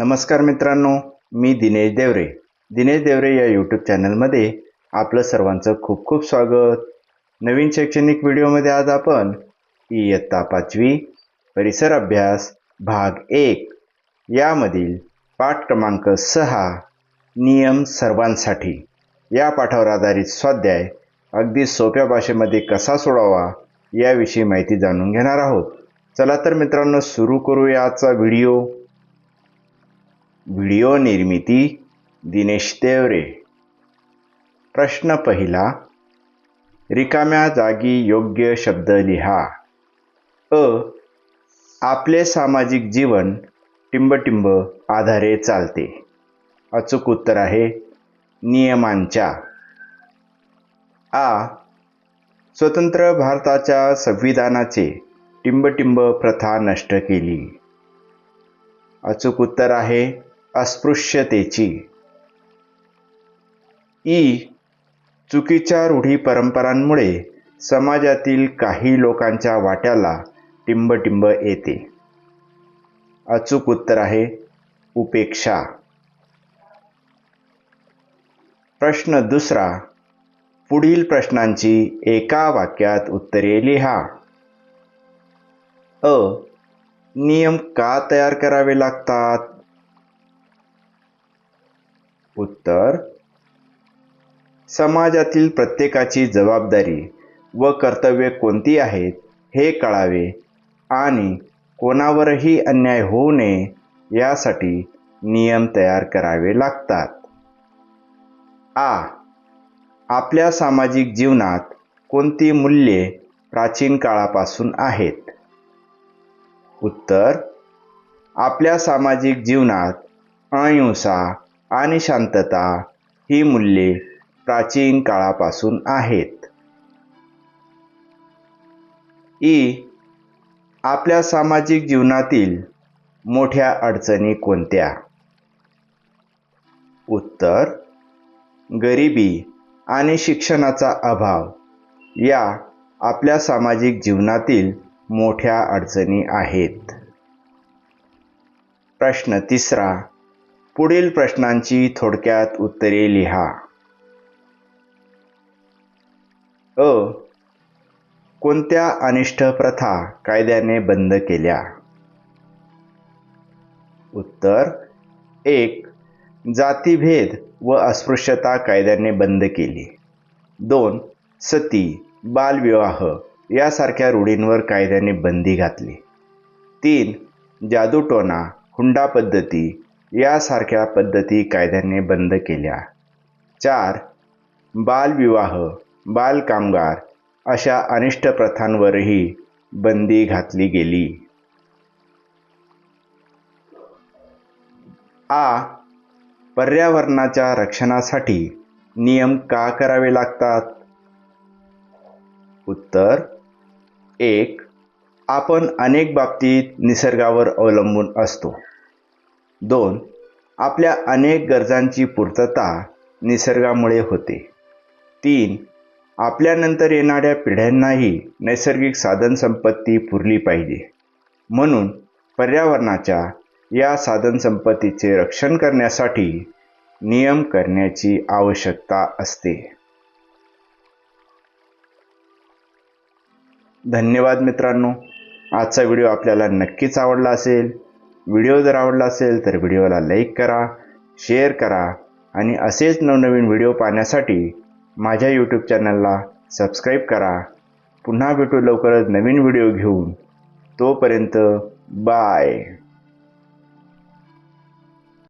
नमस्कार मित्रांनो मी दिनेश देवरे. दिनेश देवरे या यूट्यूब चॅनलमध्ये आपलं सर्वांचं खूप खूप स्वागत. नवीन शैक्षणिक व्हिडिओमध्ये आज आपण इयत्ता पाचवी परिसर अभ्यास भाग एक यामधील पाठ क्रमांक सहा नियम सर्वांसाठी. या पाठावर आधारित स्वाध्याय अगदी सोप्या भाषेमध्ये कसा सोडावा याविषयी माहिती जाणून घेणार आहोत. चला तर मित्रांनो सुरू करूया आजचा व्हिडिओ. व्हिडिओ निर्मिती दिनेश देवरे. प्रश्न पहिला रिकाम्या जागी योग्य शब्द लिहा. अ आपले सामाजिक जीवन टिंबटिंब आधारे चालते. अचूक उत्तर आहे नियमांच्या. आ स्वतंत्र भारताच्या संविधानाचे टिंबटिंब प्रथा नष्ट केली. अचूक उत्तर आहे अस्पृश्यतेची. ई. चुकीच्या रूढी परंपरांमुळे समाजातील काही लोकांच्या वाट्याला टिंबटिंब येते. अचूक उत्तर आहे उपेक्षा. प्रश्न दुसरा पुढील प्रश्नांची एका वाक्यात उत्तरे लिहा. अ. नियम का तयार करावे लागतात? उत्तर समाजातील प्रत्येकाची जबाबदारी व कर्तव्ये कोणती आहेत हे कळावे आणि कोणावरही अन्याय होऊ नये यासाठी नियम तयार करावे लागतात. आ. आपल्या सामाजिक जीवनात कोणती मूल्ये प्राचीन काळापासून आहेत? उत्तर. आपल्या सामाजिक जीवनात अहिंसा आणि शांतता ही मूल्ये प्राचीन काळापासून आहेत. ई. आपल्या सामाजिक जीवनातील मोठ्या अडचणी कोणत्या? उत्तर. गरिबी आणि शिक्षणाचा अभाव या आपल्या सामाजिक जीवनातील मोठ्या अडचणी आहेत. प्रश्न तिसरा. पुढील प्रश्नांची थोडक्यात उत्तरे लिहा. अ. कोणत्या अनिष्ट प्रथा कायद्याने बंद केल्या? उत्तर. एक. जातीभेद व अस्पृश्यता कायद्याने बंद केली. दोन. सती बालविवाह यासारख्या रूढींवर कायद्याने बंदी घातली. तीन. जादूटोणा हुंडा पद्धती यासारख्या पद्धती कायद्याने बंद केल्या. चार बालविवाह बालकामगार अशा अनिष्ट प्रथांवरही बंदी घातली गेली. आ पर्यावरणाच्या रक्षणासाठी नियम का करावे लागतात? उत्तर एक आपण अनेक बाबतीत निसर्गावर अवलंबून असतो. दोन आपल्या अनेक गरजांची पूर्तता निसर्गामुळे होते. तीन आपल्यानंतर येणाऱ्या पिढ्यांनाही नैसर्गिक साधनसंपत्ती पुरली पाहिजे. म्हणून पर्यावरणाच्या या साधनसंपत्तीचे रक्षण करण्यासाठी नियम करण्याची आवश्यकता असते. धन्यवाद मित्रांनो. आजचा व्हिडिओ आपल्याला नक्कीच आवडला असेल व्हिडिओ जर आवडला असेल तर व्हिडिओला लाईक करा शेअर करा आणि असेच नवनवीन व्हिडिओ पाहण्यासाठी माझ्या यूट्यूब चॅनलला सबस्क्राईब करा. पुन्हा भेटू लवकरच नवीन व्हिडिओ घेऊन. तोपर्यंत बाय.